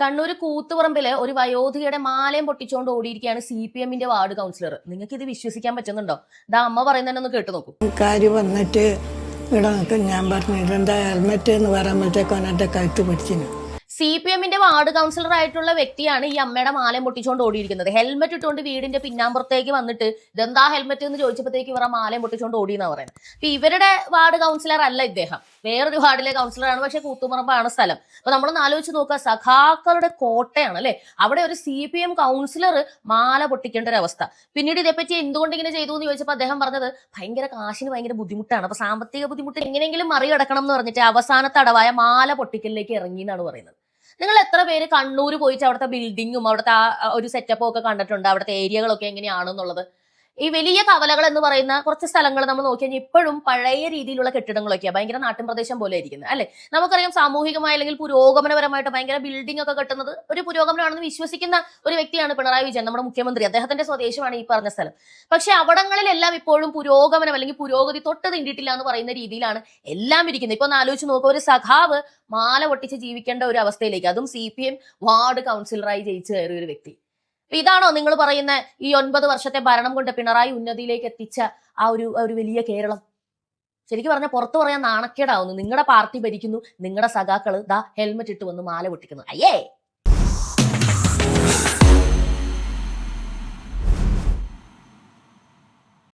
കണ്ണൂർ കൂത്തുപറമ്പിൽ ഒരു വയോധികയുടെ മാലയും പൊട്ടിച്ചുകൊണ്ട് ഓടിയിരിക്കുകയാണ് സി പി എമ്മിന്റെ വാർഡ് കൗൺസിലർ. നിങ്ങൾക്ക് ഇത് വിശ്വസിക്കാൻ പറ്റുന്നുണ്ടോ? ഇതാ അമ്മ പറയുന്നതന്നെ ഒന്ന് കേട്ടു നോക്കൂ. കാര്യം വന്നിട്ട് ഇവിടെ നിൽക്കും ഞാൻ പറഞ്ഞിട്ടുണ്ട് ഹെൽമെറ്റ് എന്ന് പറയുമ്പോഴത്തേക്കും എന്റെ കഴുത്ത് പിടിച്ചിന്. സി പി എമ്മിന്റെ വാർഡ് കൗൺസിലർ ആയിട്ടുള്ള വ്യക്തിയാണ് ഈ അമ്മയുടെ മാലയും പൊട്ടിച്ചുകൊണ്ട് ഓടിയിരിക്കുന്നത്. ഹെൽമെറ്റ് ഇട്ടുകൊണ്ട് വീടിന്റെ പിന്നാമ്പുറത്തേക്ക് വന്നിട്ട് ഇതെന്താ ഹെൽമെറ്റ് എന്ന് ചോദിച്ചപ്പോഴത്തേക്ക് ഇവർ ആ മാലയും പൊട്ടിച്ചുകൊണ്ട് ഓടി എന്നാ പറയുന്നത്. അപ്പൊ ഇവരുടെ വാർഡ് കൗൺസിലർ അല്ല ഇദ്ദേഹം. വേറൊരു വാർഡിലെ കൗൺസിലറാണ് പക്ഷെ കൂത്തുപറമ്പാണ് സ്ഥലം. അപ്പൊ നമ്മൾ ആലോചിച്ച് നോക്കുക സഖാക്കളുടെ കോട്ടയാണ് അല്ലെ? അവിടെ ഒരു സി പി എം കൗൺസിലർ മാല പൊട്ടിക്കേണ്ട ഒരു അവസ്ഥ. പിന്നീട് ഇതേപ്പറ്റി എന്തുകൊണ്ട് ഇങ്ങനെ ചെയ്തു എന്ന് ചോദിച്ചപ്പോൾ അദ്ദേഹം പറഞ്ഞത് ഭയങ്കര കാശിന് ഭയങ്കര ബുദ്ധിമുട്ടാണ്. അപ്പൊ സാമ്പത്തിക ബുദ്ധിമുട്ട് എങ്ങനെയെങ്കിലും മറികടക്കണം എന്ന് പറഞ്ഞിട്ട് അവസാന തടവായ മാല പൊട്ടിക്കലിലേക്ക് ഇറങ്ങി എന്നാണ് പറയുന്നത്. നിങ്ങൾ എത്ര പേര് കണ്ണൂർ പോയിട്ട് അവിടുത്തെ ബിൽഡിങ്ങും അവിടുത്തെ ആ ഒരു സെറ്റപ്പും ഒക്കെ കണ്ടിട്ടുണ്ട്? അവിടുത്തെ ഏരിയകളൊക്കെ എങ്ങനെയാണെന്നുള്ളത് ഈ വലിയ കവലകൾ എന്ന് പറയുന്ന കുറച്ച് സ്ഥലങ്ങൾ നമ്മൾ നോക്കിയാൽ ഇപ്പോഴും പഴയ രീതിയിലുള്ള കെട്ടിടങ്ങളൊക്കെയാണ് ഭയങ്കര നാട്ടിൻ പ്രദേശം പോലെ ഇരിക്കുന്നത് അല്ലെ? നമുക്കറിയാം സാമൂഹികമായ അല്ലെങ്കിൽ പുരോഗമനപരമായിട്ട് ഭയങ്കര ബിൽഡിംഗ് ഒക്കെ കെട്ടുന്നത് ഒരു പുരോഗമനമാണെന്ന് വിശ്വസിക്കുന്ന ഒരു വ്യക്തിയാണ് പിണറായി വിജയൻ നമ്മുടെ മുഖ്യമന്ത്രി. അദ്ദേഹത്തിന്റെ സ്വദേശമാണ് ഈ പറഞ്ഞ സ്ഥലം. പക്ഷെ അവിടങ്ങളിലെല്ലാം ഇപ്പോഴും പുരോഗമനം അല്ലെങ്കിൽ പുരോഗതി തൊട്ട് തിണ്ടിട്ടില്ല എന്ന് പറയുന്ന രീതിയിലാണ് എല്ലാം ഇരിക്കുന്നത്. ഇപ്പൊ ഒന്ന് ആലോചിച്ച് നോക്കുക ഒരു സഖാവ് മാല പൊട്ടിച്ച് ജീവിക്കേണ്ട ഒരു അവസ്ഥയിലേക്ക് അതും സി പി എം വാർഡ് കൗൺസിലറായി ജയിച്ചു കയറിയ ഒരു വ്യക്തി. ഇതാണോ നിങ്ങൾ പറയുന്ന ഈ ഒൻപത് വർഷത്തെ ഭരണം കൊണ്ട് പിണറായി ഉന്നതിയിലേക്ക് എത്തിച്ച ആ ഒരു ഒരു വലിയ കേരളം? ശരിക്കും പറഞ്ഞാൽ പുറത്തു പറയാൻ നാണക്കേടാവുന്നു. നിങ്ങളുടെ പാർട്ടി ഭരിക്കുന്നു. നിങ്ങളുടെ സഖാക്കൾ ദാ ഹെൽമെറ്റ് ഇട്ട് വന്ന് മാല പൊട്ടിക്കുന്നു. അയ്യേ!